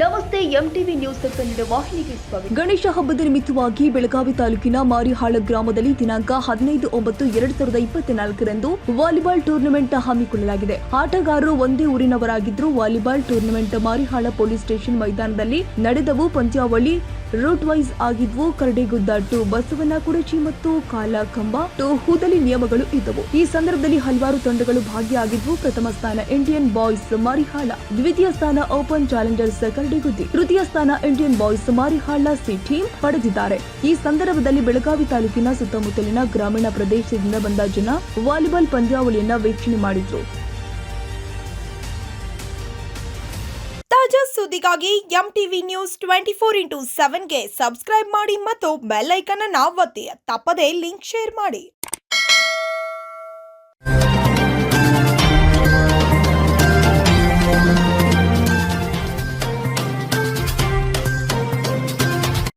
News Kannada ವಾಹಿನಿಗೆ ಸ್ವಾಗತ. ಗಣೇಶ ಹಬ್ಬದ ನಿಮಿತ್ತವಾಗಿ ಬೆಳಗಾವಿ ತಾಲೂಕಿನ ಮಾರಿಹಾಳ ಗ್ರಾಮದಲ್ಲಿ ದಿನಾಂಕ ಹದಿನೈದು ಒಂಬತ್ತು ಎರಡ್ ಸಾವಿರದ ಇಪ್ಪತ್ನಾಲ್ಕರಂದು ವಾಲಿಬಾಲ್ ಟೂರ್ನಮೆಂಟ್ ಹಮ್ಮಿಕೊಳ್ಳಲಾಗಿದೆ. ಆಟಗಾರರು ಒಂದೇ ಊರಿನವರಾಗಿದ್ದರು volleyball tournament Marihal police station ಮೈದಾನದಲ್ಲಿ ನಡೆದವು. ಪಂದ್ಯಾವಳಿ ರೂಟ್ ವೈಸ್ ಆಗಿದ್ವು. ಕರಡೆಗುದ್ದ ಟು ಬಸವನ ಕುಡಚಿ ಮತ್ತು ಕಾಲಕಂಬ ಟು ಹೂದಲಿ ನಿಯಮಗಳು ಇದ್ದವು. ಈ ಸಂದರ್ಭದಲ್ಲಿ ಹಲವಾರು ತಂಡಗಳು ಭಾಗಿಯಾಗಿದ್ವು. ಪ್ರಥಮ ಸ್ಥಾನ ಇಂಡಿಯನ್ ಬಾಯ್ಸ್ ಮರಿಹಾಳ, ದ್ವಿತೀಯ ಸ್ಥಾನ ಓಪನ್ ಚಾಲೆಂಜರ್ಸ್ ಕರಡಿಗುದ್ದಿ ತೃತೀಯ ಸ್ಥಾನ Indian boys Marihal C team ಪಡೆದಿದ್ದಾರೆ. ಈ ಸಂದರ್ಭದಲ್ಲಿ ಬೆಳಗಾವಿ ತಾಲೂಕಿನ ಸುತ್ತಮುತ್ತಲಿನ ಗ್ರಾಮೀಣ ಪ್ರದೇಶದಿಂದ ಬಂದ ಜನ ವಾಲಿಬಾಲ್ ಪಂದ್ಯಾವಳಿಯನ್ನ ವೀಕ್ಷಣೆ ಮಾಡಿದ್ರು. ತಾಜಾ ಸುದ್ದಿಗಾಗಿ M TV news twenty four into ಸೆವೆನ್ಗೆ subscribe ಮಾಡಿ ಮತ್ತು ಬೆಲ್ ಐಕನ್ ಅನ್ನ ಒತ್ತಿ. ತಪ್ಪದೇ ಲಿಂಕ್ ಶೇರ್ ಮಾಡಿ.